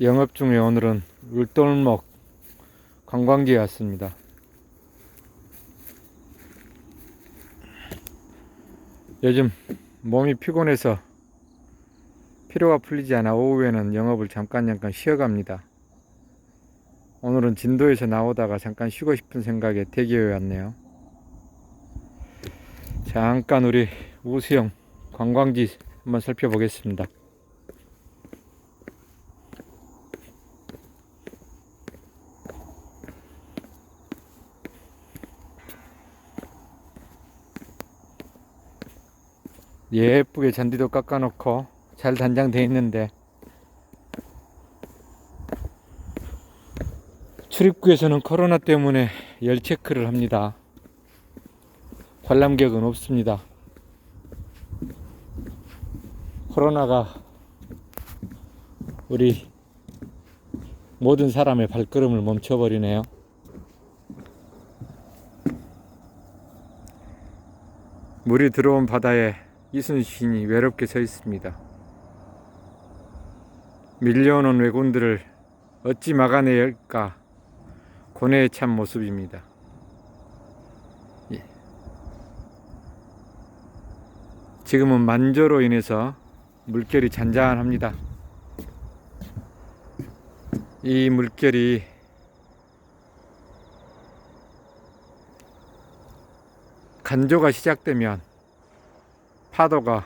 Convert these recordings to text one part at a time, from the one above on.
영업 중에 오늘은 울돌목 관광지에 왔습니다. 요즘 몸이 피곤해서 피로가 풀리지 않아 오후에는 영업을 잠깐 잠깐 쉬어갑니다. 오늘은 진도에서 나오다가 잠깐 쉬고 싶은 생각에 대기에 왔네요. 잠깐 우리 우수영 관광지 한번 살펴보겠습니다. 예쁘게 잔디도 깎아놓고 잘 단장돼 있는데 출입구에서는 코로나 때문에 열 체크를 합니다. 관람객은 없습니다. 코로나가 우리 모든 사람의 발걸음을 멈춰버리네요. 물이 들어온 바다에 이순신이 외롭게 서 있습니다. 밀려오는 왜군들을 어찌 막아내야 할까 고뇌에 찬 모습입니다. 예. 지금은 만조로 인해서 물결이 잔잔합니다. 이 물결이 간조가 시작되면 파도가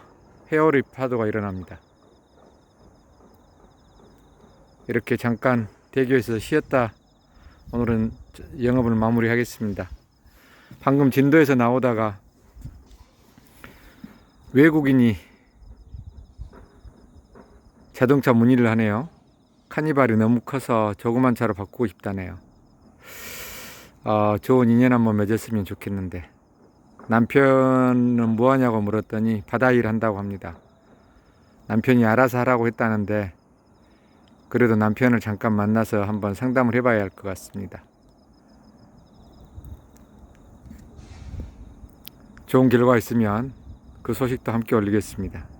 회오리 파도가 일어납니다. 이렇게 잠깐 대교에서 쉬었다 오늘은 영업을 마무리하겠습니다. 방금 진도에서 나오다가 외국인이 자동차 문의를 하네요. 카니발이 너무 커서 조그만 차로 바꾸고 싶다네요. 어, 좋은 인연 한번 맺었으면 좋겠는데 남편은 뭐 하냐고 물었더니 바다 일 한다고 합니다. 남편이 알아서 하라고 했다는데 그래도 남편을 잠깐 만나서 한번 상담을 해봐야 할 것 같습니다. 좋은 결과 있으면 그 소식도 함께 올리겠습니다.